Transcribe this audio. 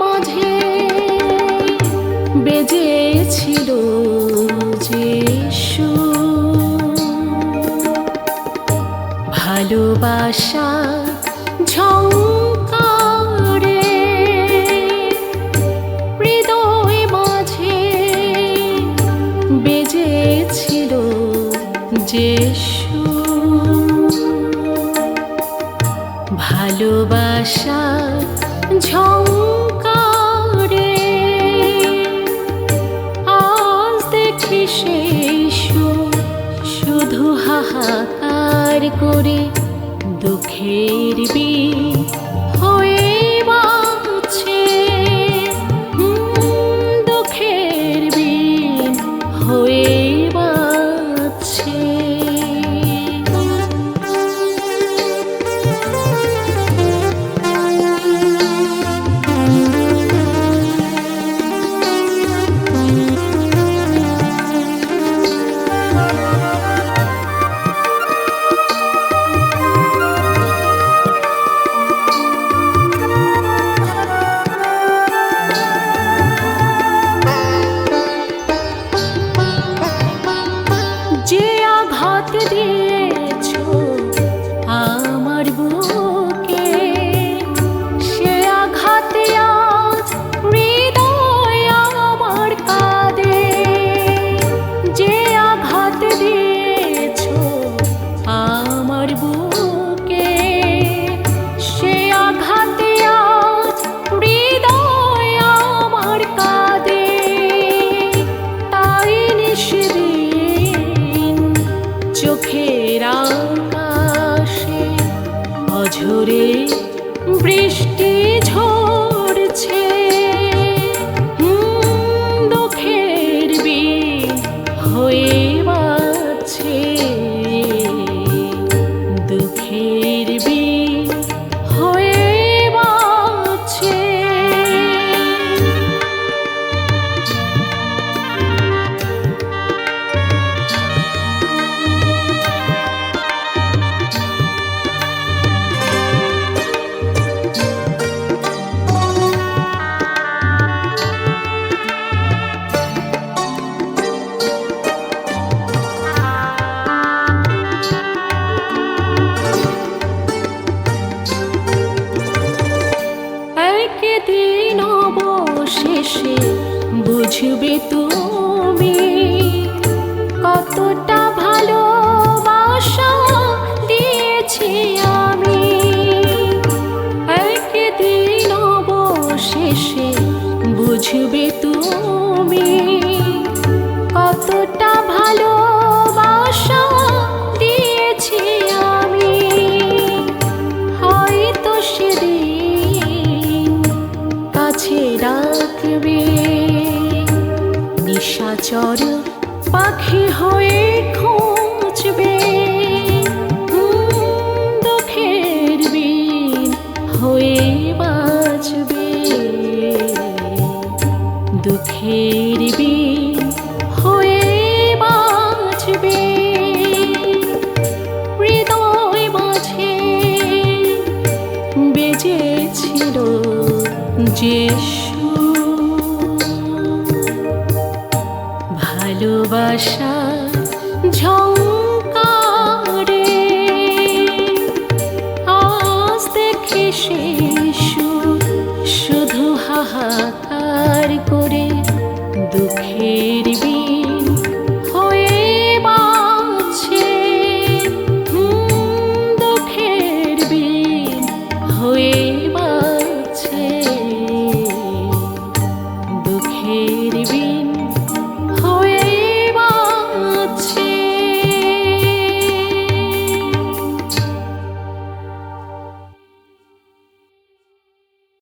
মাঝে বেজেছিল যিশু ভালোবাসা ঝংকারে হৃদয় মাঝে বেজেছিল যিশু ভালোবাসা ঝঙ্কারে আজ দেখি সেই শুধু করে দুঃখের বি হয়ে বাঁচছে চোখের আকাশে অঝরে বৃষ্টি ঝরছে। দুঃখের বি হয়ে বাছে দুঃখের বিন বুঝবে তুমি কতটা নিশাচর পাখি হয়ে খুঁজবে। দুঃখের বিন হয়ে বাঁচবে। দুঃখের বিন হয়ে বাঁচবে। হৃদয় মাঝে বেজেছিল যে ভালোবাসা ঝঙ্কারে